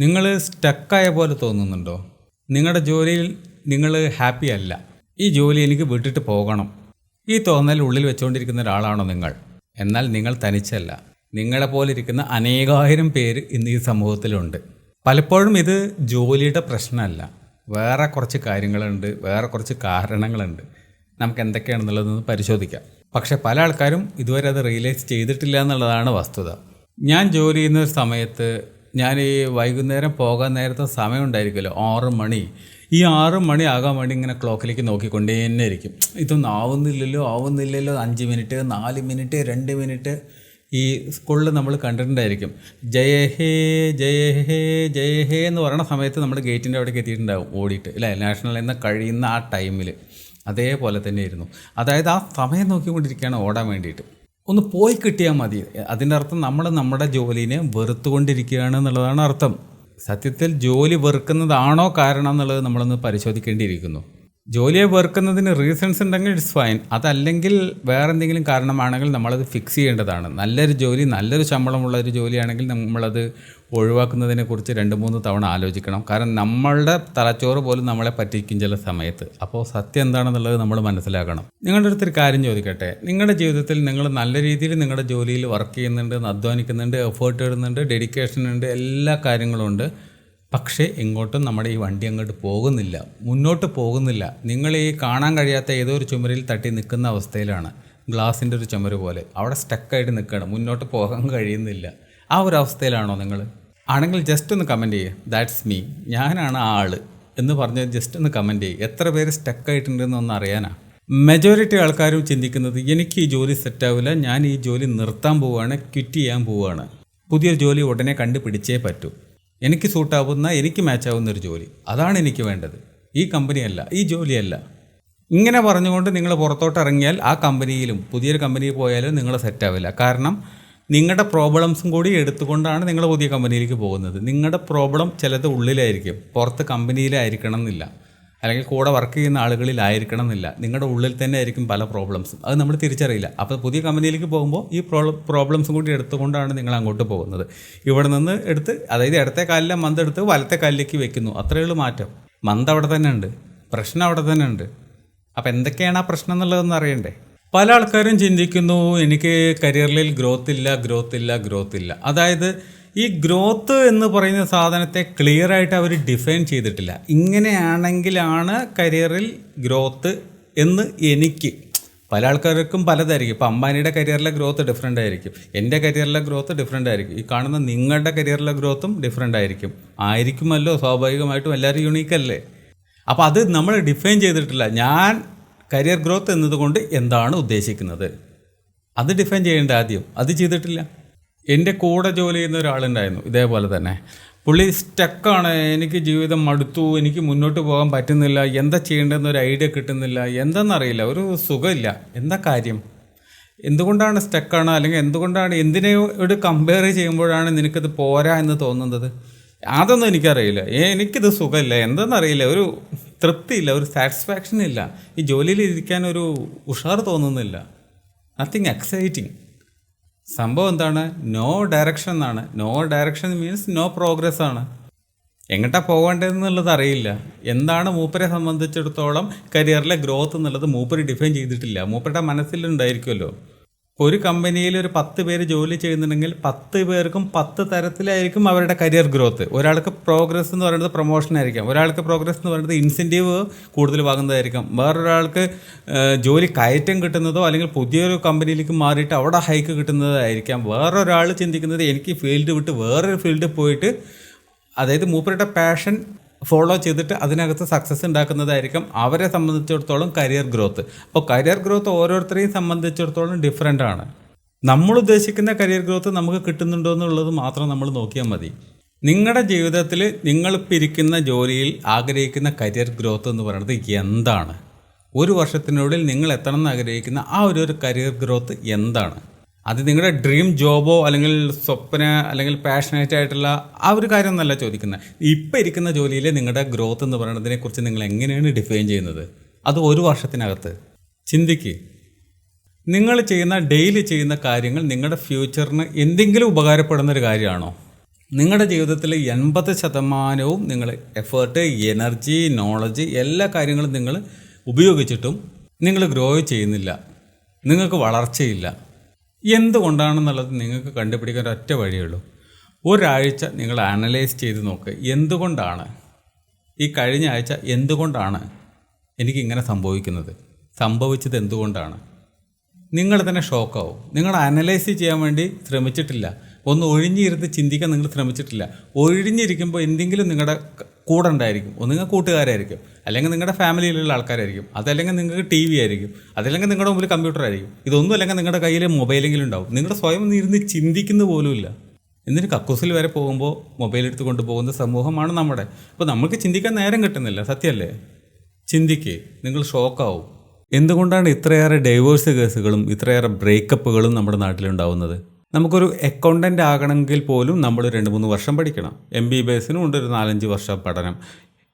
നിങ്ങൾ സ്റ്റക്കായ പോലെ തോന്നുന്നുണ്ടോ? നിങ്ങളുടെ ജോലിയിൽ നിങ്ങൾ ഹാപ്പി അല്ല. ഈ ജോലി എനിക്ക് വിട്ടിട്ട് പോകണം. ഈ തോന്നൽ ഉള്ളിൽ വെച്ചുകൊണ്ടിരിക്കുന്ന ഒരാളാണോ നിങ്ങൾ? എന്നാൽ നിങ്ങൾ തനിച്ചല്ല. നിങ്ങളെ പോലെ ഇരിക്കുന്ന അനേകായിരം പേര് ഇന്ന് ഈ സമൂഹത്തിലുണ്ട്. പലപ്പോഴും ഇത് ജോലിയുടെ പ്രശ്നമല്ല. വേറെ കുറച്ച് കാര്യങ്ങളുണ്ട് വേറെ കുറച്ച് കാരണങ്ങളുണ്ട്. നമുക്ക് എന്തൊക്കെയാണെന്നുള്ളതൊന്ന് പരിശോധിക്കാം. പക്ഷെ പല ആൾക്കാരും ഇതുവരെ അത് റിയലൈസ് ചെയ്തിട്ടില്ല എന്നുള്ളതാണ് വസ്തുത. ഞാൻ ജോലി ചെയ്യുന്ന സമയത്ത് ഞാൻ ഈ വൈകുന്നേരം പോകാൻ നേരത്തെ സമയം ഉണ്ടായിരിക്കുമല്ലോ ആറ് മണി. ഈ ആറ് മണി ആകാൻ വേണ്ടി ഇങ്ങനെ ക്ലോക്കിലേക്ക് നോക്കിക്കൊണ്ടേ തന്നെ ഇരിക്കും ഇതൊന്നും ആവുന്നില്ലല്ലോ ആവുന്നില്ലല്ലോ. അഞ്ച് മിനിറ്റ് നാല് മിനിറ്റ് രണ്ട് മിനിറ്റ് ഈ സ്കൂളിൽ നമ്മൾ കണ്ടിട്ടുണ്ടായിരിക്കും. ജയ ഹേ ജയ ഹേ ജയ ഹേ എന്ന് പറയുന്ന സമയത്ത് നമ്മൾ ഗേറ്റിന്റെ അവിടേക്ക് എത്തിയിട്ടുണ്ടാവും ഓടിയിട്ട്. അല്ലേ? നാഷണൽ എന്ന കഴിയുന്ന ആ ടൈമിൽ. അതേപോലെ തന്നെ തന്നെയായിരുന്നു. അതായത് ആ സമയം നോക്കിക്കൊണ്ടിരിക്കുകയാണ് ഓടാൻ വേണ്ടിയിട്ട്. ഒന്ന് പോയി കിട്ടിയാൽ മതി. അതിന്റെ അർത്ഥം നമ്മൾ നമ്മുടെ ജോലിനെ വെറുത്തുകൊണ്ടിരിക്കുകയാണ് എന്നുള്ളതാണ് അർത്ഥം. സത്യത്തിൽ ജോലി വെറുക്കുന്നതാണോ കാരണം എന്നുള്ളത് നമ്മളൊന്ന് പരിശോധിക്കേണ്ടിയിരിക്കുന്നു. ജോലിയെ വെറുക്കുന്നതിന് റീസൺസ് ഉണ്ടെങ്കിൽ ഇറ്റ്സ് ഫൈൻ അതല്ലെങ്കിൽ വേറെ എന്തെങ്കിലും കാരണമാണെങ്കിൽ നമ്മളത് ഫിക്സ് ചെയ്യേണ്ടതാണ്. നല്ലൊരു ജോലി നല്ലൊരു ശമ്പളമുള്ള ഒരു ജോലിയാണെങ്കിൽ നമ്മളത് ഒഴിവാക്കുന്നതിനെ കുറിച്ച് രണ്ട് മൂന്ന് തവണ ആലോചിക്കണം. കാരണം നമ്മളുടെ തലച്ചോറ് പോലും നമ്മളെ പറ്റിക്കും ചില സമയത്ത്. അപ്പോൾ സത്യം എന്താണെന്നുള്ളത് നമ്മൾ മനസ്സിലാക്കണം. നിങ്ങളുടെ അടുത്തൊരു കാര്യം ചോദിക്കട്ടെ? നിങ്ങളുടെ ജീവിതത്തിൽ നിങ്ങൾ നല്ല രീതിയിൽ നിങ്ങളുടെ ജോലിയിൽ വർക്ക് ചെയ്യുന്നുണ്ട് അധ്വാനിക്കുന്നുണ്ട് എഫേർട്ട് ഇടുന്നുണ്ട് ഡെഡിക്കേഷൻ ഉണ്ട് എല്ലാ കാര്യങ്ങളും ഉണ്ട്. പക്ഷേ എങ്ങോട്ടും നമ്മുടെ ഈ വണ്ടി അങ്ങോട്ട് പോകുന്നില്ല. മുന്നോട്ട് പോകുന്നില്ല. നിങ്ങൾ ഈ കാണാൻ കഴിയാത്ത ഏതോ ഒരു ചുമരിൽ തട്ടി നിൽക്കുന്ന അവസ്ഥയിലാണ്. ഗ്ലാസിന്റെ ഒരു ചുമര് പോലെ. അവിടെ സ്റ്റക്കായിട്ട് നിൽക്കുകയാണ്. മുന്നോട്ട് പോകാൻ കഴിയുന്നില്ല. ആ ഒരു അവസ്ഥയിലാണോ നിങ്ങൾ? ആണെങ്കിൽ ജസ്റ്റ് ഒന്ന് കമന്റ് ചെയ്യുക ദാറ്റ്സ് മീ ഞാനാണ് ആ ആൾ എന്ന് പറഞ്ഞ് ജസ്റ്റ് ഒന്ന് കമന്റ് ചെയ്യുക എത്ര പേര് സ്റ്റക്കായിട്ടുണ്ടെന്ന് ഒന്ന് അറിയാനാ? മെജോറിറ്റി ആൾക്കാരും ചിന്തിക്കുന്നത് എനിക്ക് ഈ ജോലി സെറ്റാവില്ല ഞാൻ ഈ ജോലി നിർത്താൻ പോവുകയാണ് ക്വിറ്റ് ചെയ്യാൻ പോവുകയാണ് പുതിയൊരു ജോലി ഉടനെ കണ്ടുപിടിച്ചേ പറ്റൂ. എനിക്ക് സൂട്ടാവുന്ന എനിക്ക് മാച്ചാവുന്ന ഒരു ജോലി. അതാണ് എനിക്ക് വേണ്ടത്. ഈ കമ്പനിയല്ല ഈ ജോലിയല്ല ഇങ്ങനെ പറഞ്ഞുകൊണ്ട് നിങ്ങൾ പുറത്തോട്ട് ഇറങ്ങിയാൽ ആ കമ്പനിയിലും പുതിയൊരു കമ്പനിയിൽ പോയാലും നിങ്ങൾ സെറ്റാവില്ല കാരണം നിങ്ങളുടെ പ്രോബ്ലംസും കൂടി എടുത്തുകൊണ്ടാണ് നിങ്ങൾ പുതിയ കമ്പനിയിലേക്ക് പോകുന്നത്. നിങ്ങളുടെ പ്രോബ്ലം ചിലത് ഉള്ളിലായിരിക്കും. പുറത്ത് കമ്പനിയിലായിരിക്കണം എന്നില്ല അല്ലെങ്കിൽ കൂടെ വർക്ക് ചെയ്യുന്ന ആളുകളിലായിരിക്കണം എന്നില്ല നിങ്ങളുടെ ഉള്ളിൽ തന്നെ ആയിരിക്കും പല പ്രോബ്ലംസും. അത് നമ്മൾ തിരിച്ചറിയില്ല. അപ്പോൾ പുതിയ കമ്പനിയിലേക്ക് പോകുമ്പോൾ ഈ പ്രോബ്ലം പ്രോബ്ലംസും കൂടി എടുത്തുകൊണ്ടാണ് നിങ്ങൾ അങ്ങോട്ട് പോകുന്നത്. ഇവിടെ നിന്ന് എടുത്ത് അതായത് ഇടത്തെ കാലിലെ മന്ത് എടുത്ത് വലത്തെ കാലിലേക്ക് വെക്കുന്നു. അത്രയേ ഉള്ളൂ മാറ്റം. മന്ത് അവിടെ തന്നെ ഉണ്ട്. പ്രശ്നം അവിടെ തന്നെ ഉണ്ട്. അപ്പോൾ എന്തൊക്കെയാണ് ആ പ്രശ്നം എന്നുള്ളതെന്ന് അറിയണ്ടേ? പല ആൾക്കാരും ചിന്തിക്കുന്നു എനിക്ക് കരിയറിൽ ഗ്രോത്ത് ഇല്ല ഗ്രോത്ത് ഇല്ല ഗ്രോത്ത് ഇല്ല. അതായത് ഈ ഗ്രോത്ത് എന്ന് പറയുന്ന സാധനത്തെ ക്ലിയർ ആയിട്ട് അവർ ഡിഫൈൻ ചെയ്തിട്ടില്ല. ഇങ്ങനെയാണെങ്കിലാണ് കരിയറിൽ ഗ്രോത്ത് എന്ന് എനിക്ക്. പല ആൾക്കാർക്കും പലതായിരിക്കും. ഇപ്പോൾ അംബാനിയുടെ കരിയറിലെ ഗ്രോത്ത് ഡിഫറെന്റ് ആയിരിക്കും. എന്റെ കരിയറിലെ ഗ്രോത്ത് ഡിഫറെന്റ് ആയിരിക്കും. ഈ കാണുന്ന നിങ്ങളുടെ കരിയറിലെ ഗ്രോത്തും ഡിഫറെന്റ് ആയിരിക്കും. ആയിരിക്കുമല്ലോ സ്വാഭാവികമായിട്ടും എല്ലാവരും യുണീക്കല്ലേ അപ്പോൾ അത് നമ്മൾ ഡിഫൈൻ ചെയ്തിട്ടില്ല. ഞാൻ കരിയർ ഗ്രോത്ത് എന്നതുകൊണ്ട് എന്താണ് ഉദ്ദേശിക്കുന്നത്? അത് ഡിഫൈൻ ചെയ്യേണ്ട ആദ്യം. അത് ചെയ്തിട്ടില്ല. എന്റെ കൂടെ ജോലി ചെയ്യുന്ന ഒരാളുണ്ടായിരുന്നു ഇതേപോലെ തന്നെ. പുള്ളി സ്റ്റക്കാണ് എനിക്ക് ജീവിതം മടുത്തു എനിക്ക് മുന്നോട്ട് പോകാൻ പറ്റുന്നില്ല എന്താ ചെയ്യേണ്ടതെന്ന് ഒരു ഐഡിയ കിട്ടുന്നില്ല എന്തെന്നറിയില്ല ഒരു സുഖമില്ല. എന്താ കാര്യം? എന്തുകൊണ്ടാണ് സ്റ്റക്കാണ് അല്ലെങ്കിൽ എന്തുകൊണ്ടാണ് എന്തിനോട് കമ്പയർ ചെയ്യുമ്പോഴാണ് നിനക്കത് പോരാ എന്ന് തോന്നുന്നത്? അതൊന്നും എനിക്കറിയില്ല. എനിക്കിത് സുഖമില്ല. എന്തെന്നറിയില്ല. ഒരു തൃപ്തിയില്ല ഒരു സാറ്റിസ്ഫാക്ഷൻ ഇല്ല. ഈ ജോലിയിൽ ഇരിക്കാൻ ഒരു ഉഷാർ തോന്നുന്നില്ല. നത്തിങ് എക്സൈറ്റിങ് സംഭവം എന്താണ്? നോ ഡയറക്ഷൻ എന്നാണ്. No direction means no progress ആണ്. എങ്ങോട്ടാ പോകേണ്ടതെന്നുള്ളത് അറിയില്ല. എന്താണ് മൂപ്പരെ സംബന്ധിച്ചിടത്തോളം കരിയറിലെ ഗ്രോത്ത് എന്നുള്ളത് മൂപ്പര് ഡിഫൈൻ ചെയ്തിട്ടില്ല. മൂപ്പരുടെ മനസ്സിലുണ്ടായിരിക്കുമല്ലോ. ഒരു കമ്പനിയിൽ ഒരു പത്ത് പേര് ജോലി ചെയ്യുന്നുണ്ടെങ്കിൽ പത്ത് പേർക്കും പത്ത് തരത്തിലായിരിക്കും അവരുടെ കരിയർ ഗ്രോത്ത് ഒരാൾക്ക് പ്രോഗ്രസ് എന്ന് പറയുന്നത് പ്രൊമോഷൻ ആയിരിക്കാം. ഒരാൾക്ക് പ്രോഗ്രസ് എന്ന് പറയുന്നത് ഇൻസെന്റീവ് കൂടുതൽ വാങ്ങുന്നതായിരിക്കാം. വേറൊരാൾക്ക് ജോലി കയറ്റം കിട്ടുന്നതോ അല്ലെങ്കിൽ പുതിയൊരു കമ്പനിയിലേക്ക് മാറിയിട്ട് അവിടെ ഹൈക്ക് കിട്ടുന്നതായിരിക്കാം. വേറൊരാൾ ചിന്തിക്കുന്നത് എനിക്ക് ഫീൽഡ് വിട്ട് വേറൊരു ഫീൽഡിൽ പോയിട്ട് അതായത് മൂപ്പരുടെ പാഷൻ ഫോളോ ചെയ്തിട്ട് അതിനകത്ത് സക്സസ് ഉണ്ടാക്കുന്നതായിരിക്കും. അവരെ സംബന്ധിച്ചിടത്തോളം കരിയർ ഗ്രോത്ത് അപ്പോൾ കരിയർ ഗ്രോത്ത് ഓരോരുത്തരെയും സംബന്ധിച്ചിടത്തോളം ഡിഫറെന്റ് ആണ്. നമ്മൾ ഉദ്ദേശിക്കുന്ന കരിയർ ഗ്രോത്ത് നമുക്ക് കിട്ടുന്നുണ്ടോ എന്നുള്ളത് മാത്രം നമ്മൾ നോക്കിയാൽ മതി. നിങ്ങളുടെ ജീവിതത്തിൽ നിങ്ങൾ പിരിക്കുന്ന ജോലിയിൽ ആഗ്രഹിക്കുന്ന കരിയർ ഗ്രോത്ത് എന്ന് പറയുന്നത് എന്താണ്? ഒരു വർഷത്തിനുള്ളിൽ നിങ്ങൾ എത്തണം എന്ന് ആഗ്രഹിക്കുന്ന ആ ഒരു ഒരു കരിയർ ഗ്രോത്ത് എന്താണ്? അത് നിങ്ങളുടെ ഡ്രീം ജോബോ അല്ലെങ്കിൽ സ്വപ്ന അല്ലെങ്കിൽ പാഷനേറ്റ് ആയിട്ടുള്ള ആ ഒരു കാര്യമൊന്നുമല്ല ചോദിക്കുന്നത്. ഇപ്പം ഇരിക്കുന്ന ജോലിയിൽ നിങ്ങളുടെ ഗ്രോത്ത് എന്ന് പറയുന്നതിനെ കുറിച്ച് നിങ്ങൾ എങ്ങനെയാണ് ഡിഫൈൻ ചെയ്യുന്നത്? അത് ഒരു വർഷത്തിനകത്ത്. ചിന്തിക്ക്. നിങ്ങൾ ചെയ്യുന്ന ഡെയിലി ചെയ്യുന്ന കാര്യങ്ങൾ നിങ്ങളുടെ ഫ്യൂച്ചറിന് എന്തെങ്കിലും ഉപകാരപ്പെടുന്ന ഒരു കാര്യമാണോ? നിങ്ങളുടെ ജീവിതത്തിൽ എൺപത് ശതമാനവും നിങ്ങൾ എഫേർട്ട് എനർജി നോളജ് എല്ലാ കാര്യങ്ങളും നിങ്ങൾ ഉപയോഗിച്ചിട്ടും നിങ്ങൾ ഗ്രോ ചെയ്യുന്നില്ല. നിങ്ങൾക്ക് വളർച്ചയില്ല. എന്തുകൊണ്ടാണെന്നുള്ളത് നിങ്ങൾക്ക് കണ്ടുപിടിക്കാൻ ഒറ്റ വഴിയുള്ളൂ ഒരാഴ്ച നിങ്ങൾ അനലൈസ് ചെയ്ത് നോക്ക് എന്തുകൊണ്ടാണ്? ഈ കഴിഞ്ഞ ആഴ്ച എന്തുകൊണ്ടാണ് എനിക്കിങ്ങനെ സംഭവിക്കുന്നത്? സംഭവിച്ചത് എന്തുകൊണ്ടാണ്? നിങ്ങൾ തന്നെ ഷോക്കാവും. നിങ്ങൾ അനലൈസ് ചെയ്യാൻ വേണ്ടി ശ്രമിച്ചിട്ടില്ല. ഒന്ന് ഒഴിഞ്ഞിരുന്ന് ചിന്തിക്കാൻ നിങ്ങൾ ശ്രമിച്ചിട്ടില്ല. ഒഴിഞ്ഞിരിക്കുമ്പോൾ എന്തെങ്കിലും നിങ്ങളുടെ കൂടെ ഉണ്ടായിരിക്കും ഒന്നുകിൽ കൂട്ടുകാരായിരിക്കും. അല്ലെങ്കിൽ നിങ്ങളുടെ ഫാമിലിയിലുള്ള ആൾക്കാരായിരിക്കും. അതല്ലെങ്കിൽ നിങ്ങൾക്ക് ടി വി ആയിരിക്കും. അതല്ലെങ്കിൽ നിങ്ങളുടെ മുമ്പിൽ കമ്പ്യൂട്ടർ ആയിരിക്കും. ഇതൊന്നും അല്ലെങ്കിൽ നിങ്ങളുടെ കയ്യിൽ മൊബൈലെങ്കിലും ഉണ്ടാവും. നിങ്ങളുടെ സ്വയം ഇരുന്ന് ചിന്തിക്കുന്ന പോലുമില്ല എന്നിട്ട് കക്കൂസിൽ വരെ പോകുമ്പോൾ മൊബൈൽ എടുത്ത് കൊണ്ടുപോകുന്ന സമൂഹമാണ് നമ്മുടെ. അപ്പോൾ നമുക്ക് ചിന്തിക്കാൻ നേരം കിട്ടുന്നില്ല. സത്യമല്ലേ? ചിന്തിക്ക്. നിങ്ങൾ ഷോക്കാവും. എന്തുകൊണ്ടാണ് ഇത്രയേറെ ഡൈവേഴ്സ് കേസുകളും ഇത്രയേറെ ബ്രേക്കപ്പുകളും നമ്മുടെ നാട്ടിലുണ്ടാവുന്നത്? നമുക്കൊരു അക്കൗണ്ടന്റ് ആകണമെങ്കിൽ പോലും നമ്മൾ രണ്ട് മൂന്ന് വർഷം പഠിക്കണം. എം ബി ബി എസിനും ഉണ്ട് ഒരു നാലഞ്ച് വർഷ പഠനം.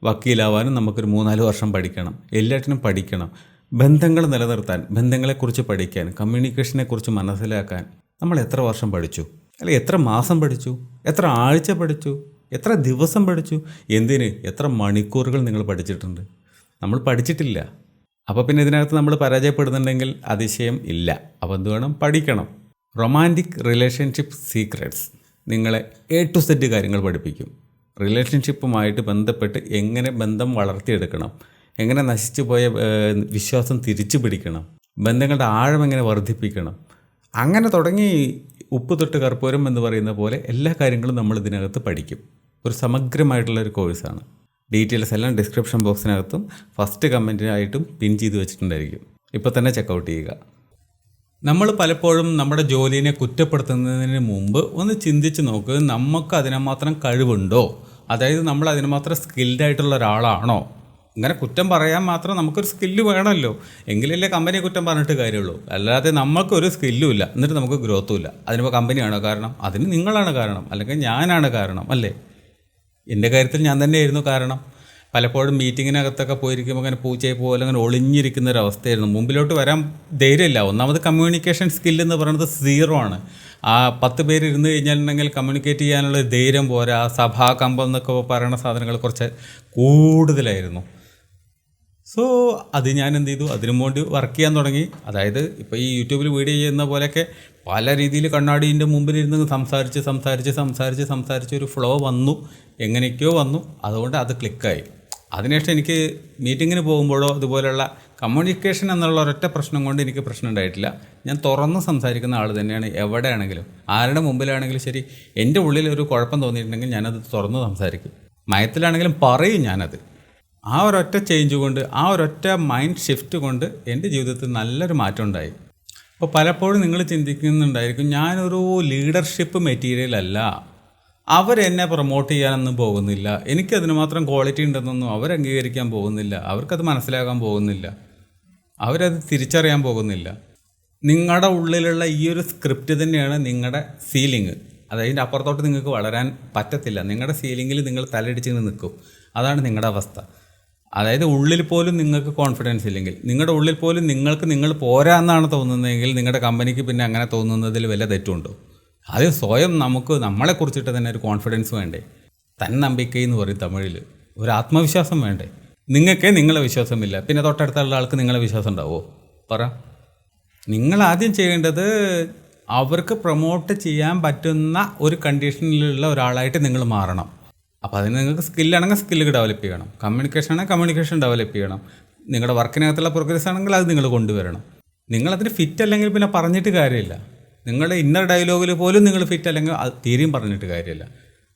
വക്കീലാവാനും നമുക്കൊരു മൂന്നാൽ വർഷം പഠിക്കണം. എല്ലാറ്റിനും പഠിക്കണം. ബന്ധങ്ങൾ നിലനിർത്താൻ ബന്ധങ്ങളെക്കുറിച്ച് പഠിക്കാൻ കമ്മ്യൂണിക്കേഷനെക്കുറിച്ച് മനസ്സിലാക്കാൻ നമ്മൾ എത്ര വർഷം പഠിച്ചു? അല്ലെ എത്ര മാസം പഠിച്ചു? എത്ര ആഴ്ച പഠിച്ചു? എത്ര ദിവസം പഠിച്ചു? എന്തിന്? എത്ര മണിക്കൂറുകൾ നിങ്ങൾ പഠിച്ചിട്ടുണ്ട്? നമ്മൾ പഠിച്ചിട്ടില്ല. അപ്പോൾ പിന്നെ ഇതിനകത്ത് നമ്മൾ പരാജയപ്പെടുന്നുണ്ടെങ്കിൽ അതിശയം ഇല്ല. അപ്പോൾ എന്ത് വേണം? പഠിക്കണം. റൊമാന്റിക് റിലേഷൻഷിപ്പ് സീക്രട്സ് നിങ്ങളെ എ ടു സെറ്റ് കാര്യങ്ങൾ പഠിപ്പിക്കും. റിലേഷൻഷിപ്പുമായിട്ട് ബന്ധപ്പെട്ട് എങ്ങനെ ബന്ധം വളർത്തിയെടുക്കണം എങ്ങനെ നശിച്ചു പോയ വിശ്വാസം തിരിച്ചു പിടിക്കണം ബന്ധങ്ങളുടെ ആഴം എങ്ങനെ വർദ്ധിപ്പിക്കണം അങ്ങനെ തുടങ്ങി ഉപ്പ് തൊട്ട് കർപ്പൂരം എന്ന് പറയുന്ന പോലെ എല്ലാ കാര്യങ്ങളും നമ്മൾ ഇതിനകത്ത് പഠിക്കും. ഒരു സമഗ്രമായിട്ടുള്ള ഒരു കോഴ്സാണ്. ഡീറ്റെയിൽസ് എല്ലാം ഡിസ്ക്രിപ്ഷൻ ബോക്സിനകത്തും ഫസ്റ്റ് കമന്റിനായിട്ടും പിൻ ചെയ്ത് വെച്ചിട്ടുണ്ടായിരിക്കും. ഇപ്പോൾ തന്നെ ചെക്കൗട്ട് ചെയ്യുക. നമ്മൾ പലപ്പോഴും നമ്മുടെ ജോലിനെ കുറ്റപ്പെടുത്തുന്നതിന് മുമ്പ് ഒന്ന് ചിന്തിച്ച് നോക്ക് നമുക്ക് അതിനുമാത്രം കഴിവുണ്ടോ? അതായത് നമ്മൾ അതിനുമാത്രം സ്കിൽഡ് ആയിട്ടുള്ള ഒരാളാണോ? ഇങ്ങനെ കുറ്റം പറയാൻ മാത്രം നമുക്കൊരു സ്കില്ല് വേണമല്ലോ. എങ്കിലല്ലേ കമ്പനിയെ കുറ്റം പറഞ്ഞിട്ട് കാര്യമുള്ളൂ. അല്ലാതെ നമുക്കൊരു സ്കില്ലും ഇല്ല. എന്നിട്ട് നമുക്ക് ഗ്രോത്തും ഇല്ല. അതിനിപ്പോൾ കമ്പനിയാണോ കാരണം? അതിന് നിങ്ങളാണ് കാരണം. അല്ലെങ്കിൽ ഞാനാണ് കാരണം. അല്ലേ? എന്റെ കാര്യത്തിൽ ഞാൻ തന്നെയായിരുന്നു കാരണം. പലപ്പോഴും മീറ്റിങ്ങിനകത്തൊക്കെ പോയിരിക്കുമ്പോൾ അങ്ങനെ പൂച്ചയെ പോലെ അങ്ങനെ ഒളിഞ്ഞിരിക്കുന്ന ഒരു അവസ്ഥയായിരുന്നു മുമ്പിലോട്ട് വരാൻ ധൈര്യമില്ല. ഒന്നാമത് കമ്മ്യൂണിക്കേഷൻ സ്കില്ല് എന്ന് പറയുന്നത് സീറോ ആണ്. ആ പത്ത് പേര് ഇരുന്ന് കഴിഞ്ഞാലുണ്ടെങ്കിൽ കമ്മ്യൂണിക്കേറ്റ് ചെയ്യാനുള്ള ധൈര്യം പോരാ. സഭാ കമ്പം എന്നൊക്കെ പറയുന്ന സാധനങ്ങൾ കുറച്ച് കൂടുതലായിരുന്നു. സോ അത് ഞാൻ എന്ത് ചെയ്തു? അതിനു വേണ്ടി വർക്ക് ചെയ്യാൻ തുടങ്ങി. അതായത് ഇപ്പോൾ ഈ യൂട്യൂബിൽ വീഡിയോ ചെയ്യുന്ന പോലെയൊക്കെ പല രീതിയിൽ കണ്ണാടീന്റെ മുമ്പിൽ ഇരുന്ന് സംസാരിച്ച് സംസാരിച്ച് സംസാരിച്ച് സംസാരിച്ച് ഒരു ഫ്ലോ വന്നു. എങ്ങനെയൊക്കെയോ വന്നു. അതുകൊണ്ട് അത് ക്ലിക്കായി അതിനുശേഷം എനിക്ക് മീറ്റിങ്ങിന് പോകുമ്പോഴോ അതുപോലെയുള്ള കമ്മ്യൂണിക്കേഷൻ എന്നുള്ള ഒരൊറ്റ പ്രശ്നം കൊണ്ട് എനിക്ക് പ്രശ്നം ഉണ്ടായിട്ടില്ല. ഞാൻ തുറന്ന് സംസാരിക്കുന്ന ആൾ തന്നെയാണ് എവിടെയാണെങ്കിലും. ആരുടെ മുമ്പിലാണെങ്കിലും ശരി എന്റെ ഉള്ളിൽ ഒരു കുഴപ്പം തോന്നിയിട്ടുണ്ടെങ്കിൽ ഞാനത് തുറന്ന് സംസാരിക്കും. മയത്തിലാണെങ്കിലും പറയും ഞാനത്. ആ ഒരൊറ്റ ചേഞ്ച് കൊണ്ട് ആ ഒരൊറ്റ മൈൻഡ് ഷിഫ്റ്റ് കൊണ്ട് എന്റെ ജീവിതത്തിൽ നല്ലൊരു മാറ്റം ഉണ്ടായി. അപ്പോൾ പലപ്പോഴും നിങ്ങൾ ചിന്തിക്കുന്നുണ്ടായിരിക്കും ഞാനൊരു ലീഡർഷിപ്പ് മെറ്റീരിയൽ അല്ല. അവരെന്നെ പ്രൊമോട്ട് ചെയ്യാനൊന്നും പോകുന്നില്ല. എനിക്കതിന് മാത്രം ക്വാളിറ്റി ഉണ്ടെന്നൊന്നും അവർ അംഗീകരിക്കാൻ പോകുന്നില്ല. അവർക്കത് മനസ്സിലാക്കാൻ പോകുന്നില്ല. അവരത് തിരിച്ചറിയാൻ പോകുന്നില്ല. നിങ്ങളുടെ ഉള്ളിലുള്ള ഈ ഒരു സ്ക്രിപ്റ്റ് തന്നെയാണ് നിങ്ങളുടെ സീലിംഗ് അതതിന്റെ അപ്പുറത്തോട്ട് നിങ്ങൾക്ക് വളരാൻ പറ്റത്തില്ല. നിങ്ങളുടെ സീലിങ്ങിൽ നിങ്ങൾ തലയിടിച്ച് നിൽക്കും അതാണ് നിങ്ങളുടെ അവസ്ഥ. അതായത് ഉള്ളിൽ പോലും നിങ്ങൾക്ക് കോൺഫിഡൻസ് ഇല്ലെങ്കിൽ നിങ്ങളുടെ ഉള്ളിൽ പോലും നിങ്ങൾക്ക് നിങ്ങൾ പോരാ എന്നാണ് തോന്നുന്നതെങ്കിൽ നിങ്ങളുടെ കമ്പനിക്ക് പിന്നെ അങ്ങനെ തോന്നുന്നതിൽ വല്ല തെറ്റുണ്ടോ? അത് സ്വയം നമുക്ക് നമ്മളെ കുറിച്ചിട്ട് തന്നെ ഒരു കോൺഫിഡൻസ് വേണ്ടേ? തന്നമ്പിക്കൈ എന്ന് പറയും തമിഴിൽ ഒരു ആത്മവിശ്വാസം വേണ്ടേ? നിങ്ങൾക്കേ നിങ്ങളെ വിശ്വാസമില്ല. പിന്നെ തൊട്ടടുത്തുള്ള ആൾക്ക് നിങ്ങളെ വിശ്വാസം ഉണ്ടാവുമോ പറ. നിങ്ങൾ ആദ്യം ചെയ്യേണ്ടത് അവർക്ക് പ്രൊമോട്ട് ചെയ്യാൻ പറ്റുന്ന ഒരു കണ്ടീഷനിലുള്ള ഒരാളായിട്ട് നിങ്ങൾ മാറണം. അപ്പോൾ അതിന് നിങ്ങൾക്ക് സ്കില്ലാണെങ്കിൽ സ്കില്ല് ഡെവലപ്പ് ചെയ്യണം. കമ്മ്യൂണിക്കേഷൻ ആണെങ്കിൽ കമ്മ്യൂണിക്കേഷൻ ഡെവലപ്പ് ചെയ്യണം. നിങ്ങളുടെ വർക്കിനകത്തുള്ള പ്രോഗ്രസ് ആണെങ്കിൽ അത് നിങ്ങൾ കൊണ്ടുവരണം. നിങ്ങളതിന് ഫിറ്റ് അല്ലെങ്കിൽ പിന്നെ പറഞ്ഞിട്ട് കാര്യമില്ല. നിങ്ങളുടെ ഇന്നർ ഡയലോഗിൽ പോലും നിങ്ങൾ ഫിറ്റ് അല്ലെങ്കിൽ തീരെയും പറഞ്ഞിട്ട് കാര്യമില്ല.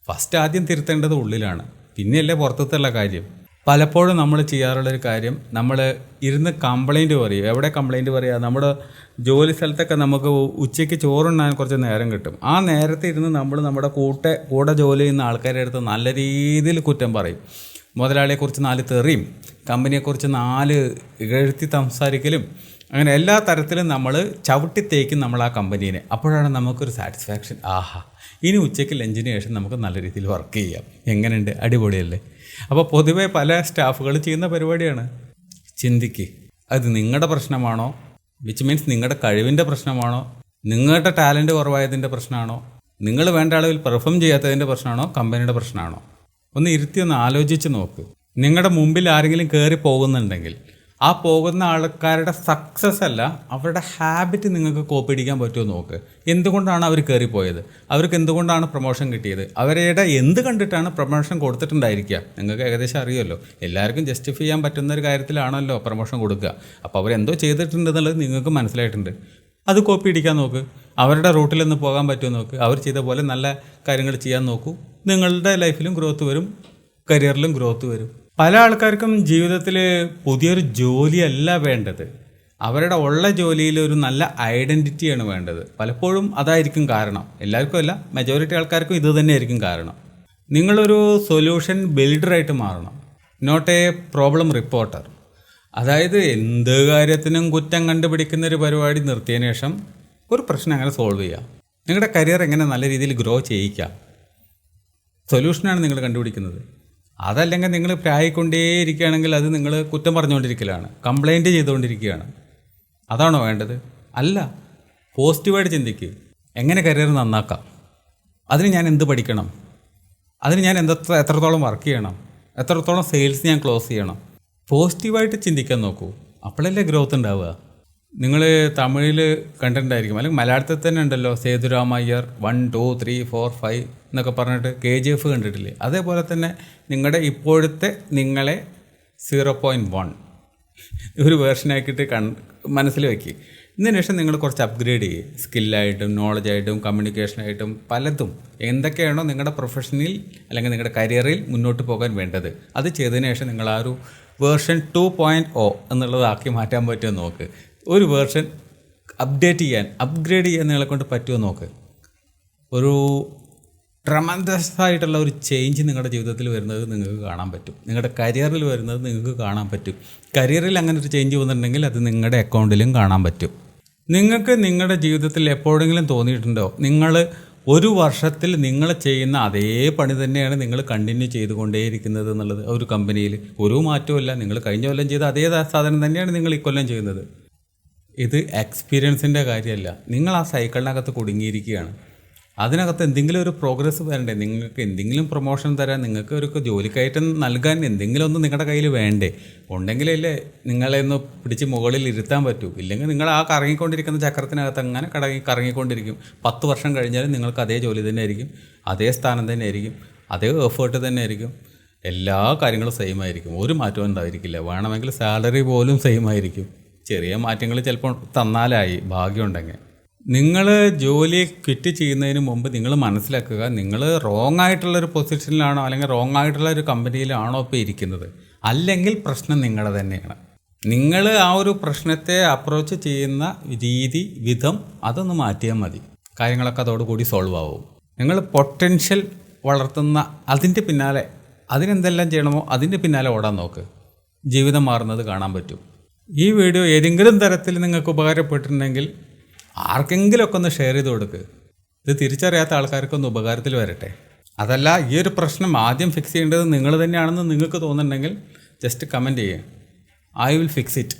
ഫസ്റ്റ് ആദ്യം തിരുത്തേണ്ടത് ഉള്ളിലാണ്. പിന്നെയല്ലേ പുറത്തുള്ള കാര്യം. പലപ്പോഴും നമ്മൾ ചെയ്യാറുള്ളൊരു കാര്യം നമ്മൾ ഇരുന്ന് കംപ്ലൈന്റ് പറയും. എവിടെ കംപ്ലൈന്റ് പറയുക നമ്മുടെ ജോലി സ്ഥലത്തൊക്കെ നമുക്ക് ഉച്ചയ്ക്ക് ചോറുണ്ണാൻ കുറച്ച് നേരം കിട്ടും. ആ നേരത്തെ ഇരുന്ന് നമ്മൾ നമ്മുടെ കൂടെ കൂടെ ജോലി ചെയ്യുന്ന ആൾക്കാരുടെ അടുത്ത് നല്ല രീതിയിൽ കുറ്റം പറയും. മുതലാളിയെക്കുറിച്ച് നാല് തെറിയും കമ്പനിയെക്കുറിച്ച് നാല് ഇകഴ്ത്തി സംസാരിക്കലും അങ്ങനെ എല്ലാ തരത്തിലും നമ്മൾ ചവിട്ടി തേക്കും നമ്മൾ ആ കമ്പനീനെ. അപ്പോഴാണ് നമുക്കൊരു സാറ്റിസ്ഫാക്ഷൻ ആഹാ. ഇനി ഉച്ചയ്ക്ക് ലഞ്ചിന് ശേഷം നമുക്ക് നല്ല രീതിയിൽ വർക്ക് ചെയ്യാം. എങ്ങനെയുണ്ട്? അടിപൊളിയല്ലേ? അപ്പോൾ പൊതുവെ പല സ്റ്റാഫുകൾ ചെയ്യുന്ന പരിപാടിയാണ്. ചിന്തിക്ക്. അത് നിങ്ങളുടെ പ്രശ്നമാണോ? വിച്ച് മീൻസ് നിങ്ങളുടെ കഴിവിന്റെ പ്രശ്നമാണോ? നിങ്ങളുടെ ടാലന്റ് കുറവായതിന്റെ പ്രശ്നമാണോ? നിങ്ങൾ വേണ്ട അളവിൽ പെർഫോം ചെയ്യാത്തതിന്റെ പ്രശ്നമാണോ? കമ്പനിയുടെ പ്രശ്നമാണോ? ഒന്ന് ഇരുത്തി ഒന്ന് ആലോചിച്ച് നോക്ക്. നിങ്ങളുടെ മുമ്പിൽ ആരെങ്കിലും കയറി പോകുന്നുണ്ടെങ്കിൽ ആ പോകുന്ന ആൾക്കാരുടെ സക്സസ് അല്ല അവരുടെ ഹാബിറ്റ് നിങ്ങൾക്ക് കോപ്പി അടിക്കാൻ പറ്റുമോ നോക്ക്. എന്തുകൊണ്ടാണ് അവർ കയറിപ്പോയത്? അവർക്ക് എന്തുകൊണ്ടാണ് പ്രൊമോഷൻ കിട്ടിയത്? അവരുടെ എന്ത് കണ്ടിട്ടാണ് പ്രൊമോഷൻ കൊടുത്തിട്ടുണ്ടായിരിക്കുക? നിങ്ങൾക്ക് ഏകദേശം അറിയുമല്ലോ. എല്ലാവർക്കും ജസ്റ്റിഫൈ ചെയ്യാൻ പറ്റുന്ന ഒരു കാര്യത്തിലാണല്ലോ പ്രൊമോഷൻ കൊടുക്കുക. അപ്പോൾ അവരെന്തോ ചെയ്തിട്ടുണ്ടെന്നുള്ളത് നിങ്ങൾക്ക് മനസ്സിലായിട്ടുണ്ട്. അത് കോപ്പി അടിക്കാൻ നോക്ക്. അവരുടെ റൂട്ടിൽ നിന്ന് പോകാൻ പറ്റുമോ നോക്ക്. അവർ ചെയ്ത പോലെ നല്ല കാര്യങ്ങൾ ചെയ്യാൻ നോക്കൂ. നിങ്ങളുടെ ലൈഫിലും ഗ്രോത്ത് വരും. കരിയറിലും ഗ്രോത്ത് വരും. പല ആൾക്കാർക്കും ജീവിതത്തിൽ പുതിയൊരു ജോലിയല്ല വേണ്ടത്. അവരുടെ ഉള്ള ജോലിയിൽ ഒരു നല്ല ഐഡന്റിറ്റിയാണ് വേണ്ടത്. പലപ്പോഴും അതായിരിക്കും കാരണം. എല്ലാവർക്കും അല്ല മെജോറിറ്റി ആൾക്കാർക്കും ഇത് തന്നെയായിരിക്കും കാരണം. നിങ്ങളൊരു സൊല്യൂഷൻ ബിൽഡറായിട്ട് മാറണം. നോട്ട് എ പ്രോബ്ലം റിപ്പോർട്ടർ അതായത് എന്ത് കാര്യത്തിനും കുറ്റം കണ്ടുപിടിക്കുന്ന ഒരു പരിപാടി നിർത്തിയതിനു ശേഷം ഒരു പ്രശ്നം അങ്ങനെ സോൾവ് ചെയ്യുക നിങ്ങളുടെ കരിയർ എങ്ങനെ നല്ല രീതിയിൽ ഗ്രോ ചെയ്യിക്കാം? സൊല്യൂഷനാണ് നിങ്ങൾ കണ്ടുപിടിക്കുന്നത്. അതല്ലെങ്കിൽ നിങ്ങൾ പ്രായിക്കൊണ്ടേയിരിക്കുകയാണെങ്കിൽ അത് നിങ്ങൾ കുറ്റം പറഞ്ഞുകൊണ്ടിരിക്കലാണ്. കംപ്ലൈന്റ് ചെയ്തുകൊണ്ടിരിക്കുകയാണ്. അതാണോ വേണ്ടത്? അല്ല. പോസിറ്റീവായിട്ട് ചിന്തിക്കുക എങ്ങനെ കരിയർ നന്നാക്കാം? അതിന് ഞാൻ എന്ത് പഠിക്കണം? അതിന് ഞാൻ എന്തത്ര എത്രത്തോളം വർക്ക് ചെയ്യണം? എത്രത്തോളം സെയിൽസ് ഞാൻ ക്ലോസ് ചെയ്യണം? പോസിറ്റീവായിട്ട് ചിന്തിക്കാൻ നോക്കൂ. അപ്പോഴല്ലേ ഗ്രോത്ത് ഉണ്ടാവുക. നിങ്ങൾ തമിഴിൽ കണ്ടിട്ടുണ്ടായിരിക്കും അല്ലെങ്കിൽ മലയാളത്തിൽ തന്നെ ഉണ്ടല്ലോ Sethuramaiyer one two three four five എന്നൊക്കെ പറഞ്ഞിട്ട് കെ ജി എഫ് കണ്ടിട്ടില്ലേ? അതേപോലെ തന്നെ നിങ്ങളുടെ ഇപ്പോഴത്തെ നിങ്ങളെ സീറോ പോയിന്റ് വൺ ഒരു വേർഷനാക്കിയിട്ട് കൺ മനസ്സിൽ വയ്ക്കുക ഇതിന് ശേഷം നിങ്ങൾ കുറച്ച് അപ്ഗ്രേഡ് ചെയ്യുക സ്കില്ലായിട്ടും നോളജായിട്ടും കമ്മ്യൂണിക്കേഷനായിട്ടും പലതും. എന്തൊക്കെയാണോ നിങ്ങളുടെ പ്രൊഫഷനിൽ അല്ലെങ്കിൽ നിങ്ങളുടെ കരിയറിൽ മുന്നോട്ട് പോകാൻ വേണ്ടത്. അത് ചെയ്തതിന് ശേഷം നിങ്ങൾ ആ ഒരു വേർഷൻ ടു പോയിന്റ് ഒ എന്നുള്ളതാക്കി മാറ്റാൻ പറ്റുമോ നോക്ക്. ഒരു വേർഷൻ അപ്ഡേറ്റ് ചെയ്യാൻ അപ്ഗ്രേഡ് ചെയ്യാൻ നിങ്ങളെ കൊണ്ട് പറ്റുമോ നോക്ക്. ഒരു ട്രമന്തസ് ആയിട്ടുള്ള ഒരു ചേഞ്ച് നിങ്ങളുടെ ജീവിതത്തിൽ വരുന്നത് നിങ്ങൾക്ക് കാണാൻ പറ്റും. നിങ്ങളുടെ കരിയറിൽ വരുന്നത് നിങ്ങൾക്ക് കാണാൻ പറ്റും. കരിയറിൽ അങ്ങനെ ഒരു ചേഞ്ച് വന്നിട്ടുണ്ടെങ്കിൽ അത് നിങ്ങളുടെ അക്കൗണ്ടിലും കാണാൻ പറ്റും. നിങ്ങൾക്ക് നിങ്ങളുടെ ജീവിതത്തിൽ എപ്പോഴെങ്കിലും തോന്നിയിട്ടുണ്ടോ? നിങ്ങൾ ഒരു വർഷത്തിൽ നിങ്ങൾ ചെയ്യുന്ന അതേ പണി തന്നെയാണ് നിങ്ങൾ കണ്ടിന്യൂ ചെയ്തുകൊണ്ടേയിരിക്കുന്നത് എന്നുള്ളത് ഒരു കമ്പനിയിൽ ഒരു മാറ്റവുമില്ല. നിങ്ങൾ കഴിഞ്ഞ കൊല്ലം ചെയ്ത അതേ സാധനം തന്നെയാണ് നിങ്ങൾ ഈ കൊല്ലം ചെയ്യുന്നത്. ഇത് എക്സ്പീരിയൻസിന്റെ കാര്യമല്ല. നിങ്ങൾ ആ സൈക്കിളിനകത്ത് കുടുങ്ങിയിരിക്കുകയാണ്. അതിനകത്ത് എന്തെങ്കിലും ഒരു പ്രോഗ്രസ് വരണ്ടേ? നിങ്ങൾക്ക് എന്തെങ്കിലും പ്രൊമോഷൻ തരാൻ നിങ്ങൾക്ക് ഒരു ജോലിക്കയറ്റം നൽകാൻ എന്തെങ്കിലും ഒന്ന് നിങ്ങളുടെ കയ്യിൽ വേണ്ടേ? ഉണ്ടെങ്കിലല്ലേ നിങ്ങളെ ഒന്ന് പിടിച്ച് മുകളിൽ ഇരുത്താൻ പറ്റൂ. ഇല്ലെങ്കിൽ നിങ്ങൾ ആ കറങ്ങിക്കൊണ്ടിരിക്കുന്ന ചക്രത്തിനകത്ത് അങ്ങനെ കടങ്ങി കറങ്ങിക്കൊണ്ടിരിക്കും. പത്ത് വർഷം കഴിഞ്ഞാലും നിങ്ങൾക്ക് അതേ ജോലി തന്നെ ആയിരിക്കും. അതേ സ്ഥാനം തന്നെ ആയിരിക്കും. അതേ എഫേർട്ട് തന്നെ ആയിരിക്കും. എല്ലാ കാര്യങ്ങളും സെയിം ആയിരിക്കും. ഒരു മാറ്റവും ഉണ്ടായിരിക്കില്ല. വേണമെങ്കിൽ സാലറി പോലും സെയിം ആയിരിക്കും. ചെറിയ മാറ്റങ്ങൾ ചിലപ്പോൾ തന്നാലായി ഭാഗ്യമുണ്ടെങ്കിൽ. നിങ്ങൾ ജോലി ക്വിറ്റ് ചെയ്യുന്നതിന് മുമ്പ് നിങ്ങൾ മനസ്സിലാക്കുക നിങ്ങൾ റോങ് ആയിട്ടുള്ള ഒരു പൊസിഷനിലാണോ അല്ലെങ്കിൽ റോങ് ആയിട്ടുള്ള ഒരു കമ്പനിയിലാണോ ഇപ്പോൾ ഇരിക്കുന്നത്? അല്ലെങ്കിൽ പ്രശ്നം നിങ്ങളുടെ തന്നെയാണ്. നിങ്ങൾ ആ ഒരു പ്രശ്നത്തെ അപ്രോച്ച് ചെയ്യുന്ന രീതി വിധം അതൊന്ന് മാറ്റിയാൽ മതി. കാര്യങ്ങളൊക്കെ അതോടുകൂടി സോൾവ് ആവും. നിങ്ങൾ പൊട്ടൻഷ്യൽ വളർത്തുന്ന അതിന്റെ പിന്നാലെ അതിനെന്തെല്ലാം ചെയ്യണമോ അതിന്റെ പിന്നാലെ ഓടാൻ നോക്ക്. ജീവിതം മാറുന്നത് കാണാൻ പറ്റും. ഈ വീഡിയോ ഏതെങ്കിലും തരത്തിൽ നിങ്ങൾക്ക് ഉപകാരപ്പെട്ടിട്ടുണ്ടെങ്കിൽ ആർക്കെങ്കിലുമൊക്കെ ഒന്ന് ഷെയർ ചെയ്ത് കൊടുക്ക്. ഇത് തിരിച്ചറിയാത്ത ആൾക്കാർക്കൊന്ന് ഉപകാരത്തിൽ വരട്ടെ. അതല്ല ഈ ഒരു പ്രശ്നം ആദ്യം ഫിക്സ് ചെയ്യേണ്ടത് നിങ്ങൾ തന്നെയാണെന്ന് നിങ്ങൾക്ക് തോന്നുന്നുണ്ടെങ്കിൽ ജസ്റ്റ് കമന്റ് ചെയ്യുക ഐ വിൽ ഫിക്സ് ഇറ്റ്